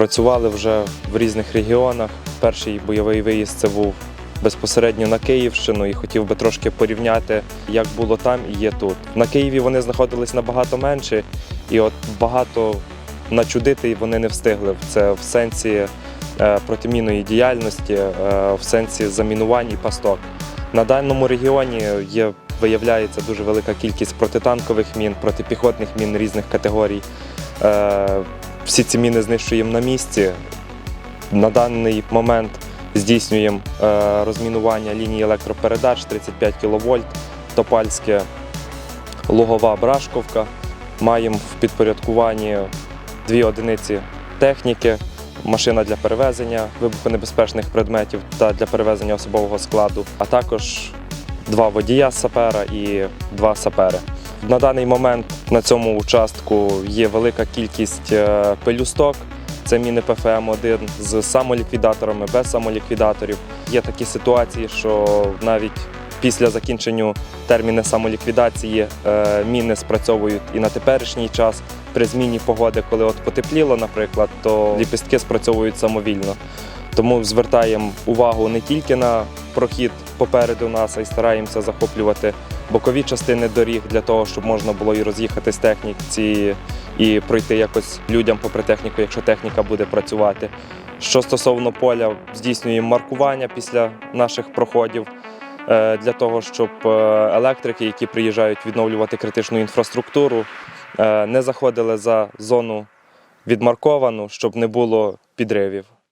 Працювали вже в різних регіонах. Перший бойовий виїзд це був безпосередньо на Київщину і хотів би трошки порівняти, як було там і є тут. На Києві вони знаходились набагато менше, і от багато начудити вони не встигли. Це в сенсі е, протимінної діяльності, е, в сенсі замінувань і пасток. На даному регіоні є, виявляється дуже велика кількість протитанкових мін, протипіхотних мін різних категорій. Всі ці міни знищуємо на місці. На даний момент здійснюємо е, розмінування лінії електропередач 35 кВт, Топальське, Лугова Брашковка. Маємо в підпорядкуванні дві одиниці техніки, машина для перевезення вибухонебезпечних предметів та для перевезення особового складу, а також два водія сапера і два сапери. На даний момент на цьому участку є велика кількість е, пелюсток. Це міни ПФМ-1 з самоліквідаторами, без самоліквідаторів. Є такі ситуації, що навіть після закінчення терміну самоліквідації е, міни спрацьовують і на теперішній час. При зміні погоди, коли от потепліло, наприклад, то ліпістки спрацьовують самовільно. Тому звертаємо увагу не тільки на прохід попереду нас, й стараємося захоплювати бокові частини доріг для того, щоб можна було і роз'їхати з техніці і пройти якось людям попри техніку, якщо техніка буде працювати. Що стосовно поля, здійснюємо маркування після наших проходів е, для того, щоб е, електрики, які приїжджають відновлювати критичну інфраструктуру, е, не заходили за зону відмарковану, щоб не було підривів.